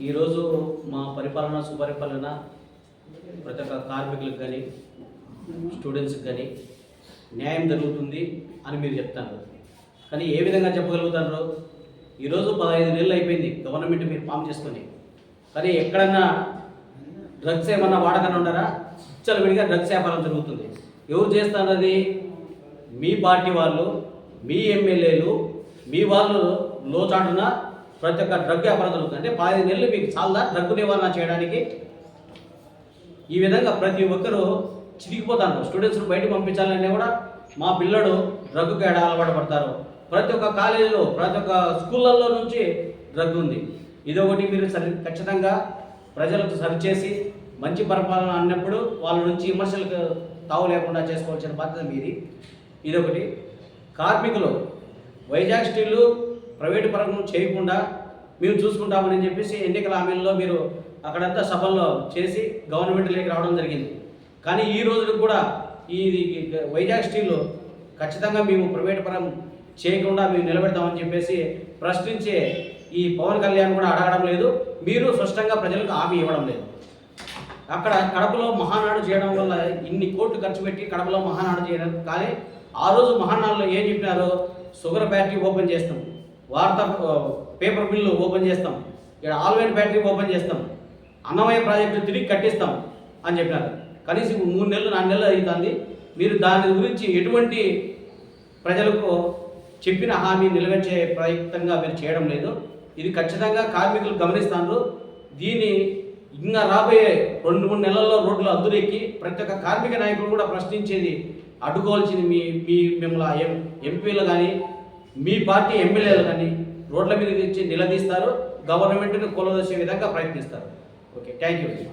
ఈరోజు మా పరిపాలన సుపరిపాలన ప్రతి ఒక్క కార్మికులకు కానీ స్టూడెంట్స్కి కానీ న్యాయం జరుగుతుంది అని మీరు చెప్తారు. కానీ ఏ విధంగా చెప్పగలుగుతారు? ఈరోజు పదహైదు నెలలు అయిపోయింది గవర్నమెంట్ మీరు ఫామ్ చేసుకొని. కానీ ఎక్కడన్నా డ్రగ్స్ ఏమన్నా వాడకన్నా ఉండరా? విడిగా డ్రగ్స్ వ్యాపారం జరుగుతుంది. ఎవరు చేస్తున్నది మీ పార్టీ వాళ్ళు మీ ఎమ్మెల్యేలు మీ వాళ్ళు లోచాటున ప్రతి ఒక్క డ్రగ్ వ్యాపారం జరుగుతుంది అంటే పదిహేను నెలలు మీకు చాలా డ్రగ్ నివారణ చేయడానికి? ఈ విధంగా ప్రతి ఒక్కరూ చిరిగిపోతారు. స్టూడెంట్స్ని బయటకు పంపించాలనే కూడా మా పిల్లడు డ్రగ్కు ఎడ అలవాటు పడతారు. ప్రతి ఒక్క కాలేజీలో ప్రతి ఒక్క స్కూళ్ళల్లో నుంచి డ్రగ్ ఉంది. ఇదొకటి మీరు సరి ఖచ్చితంగా ప్రజలకు సరిచేసి మంచి పరిపాలన అన్నప్పుడు వాళ్ళ నుంచి విమర్శలకు తావు లేకుండా చేసుకోవాల్సిన బాధ్యత మీది. ఇదొకటి. కార్మికులు వైజాగ్ స్టీలు ప్రైవేటు పరంగా చేయకుండా మేము చూసుకుంటామని చెప్పేసి ఎన్నికల హామీల్లో మీరు అక్కడంతా సభల్లో చేసి గవర్నమెంట్లోకి రావడం జరిగింది. కానీ ఈ రోజు కూడా ఈ వైజాగ్ స్టీల్ ఖచ్చితంగా మేము ప్రైవేట్ పరం చేయకుండా మేము నిలబెడతామని చెప్పేసి ప్రశ్నించే ఈ పవన్ కళ్యాణ్ కూడా అడగడం లేదు. మీరు స్పష్టంగా ప్రజలకు హామీ ఇవ్వడం లేదు. అక్కడ కడపలో మహానాడు చేయడం వల్ల ఇన్ని కోట్లు ఖర్చు పెట్టి కడపలో మహానాడు చేయడం కానీ ఆ రోజు మహానాడులో ఏం చెప్పినారో షుగర్ ఫ్యాక్టరీ ఓపెన్ చేస్తాం. వార్తా పేపర్ మిల్లు ఓపెన్ చేస్తాం. ఇక్కడ ఆల్వైన్ ఫ్యాక్టరీ ఓపెన్ చేస్తాం. అన్నమయ్య ప్రాజెక్టు తిరిగి కట్టిస్తాం అని చెప్పినారు. కనీసం మూడు నెలలు నాలుగు నెలలు అవుతుంది మీరు దాని గురించి ఎటువంటి ప్రజలకు చెప్పిన హామీ నిలవేర్చే ప్రయత్నంగా మీరు చేయడం లేదు. ఇది ఖచ్చితంగా కార్మికులు గమనిస్తారు దీన్ని ఇంకా రాబోయే రెండు మూడు నెలల్లో రోడ్లు అద్దురెక్కి ప్రతి ఒక్క కార్మిక నాయకులు కూడా ప్రశ్నించేది అడ్డుకోవాల్సింది మీ మీ మిమ్మల్ని ఎం ఎంపీలు కానీ మీ పార్టీ ఎమ్మెల్యేలు కానీ రోడ్ల మీద తెచ్చి నిలదీస్తారు గవర్నమెంట్ను కొలదోసే విధంగా ప్రయత్నిస్తారు. Okay thank you much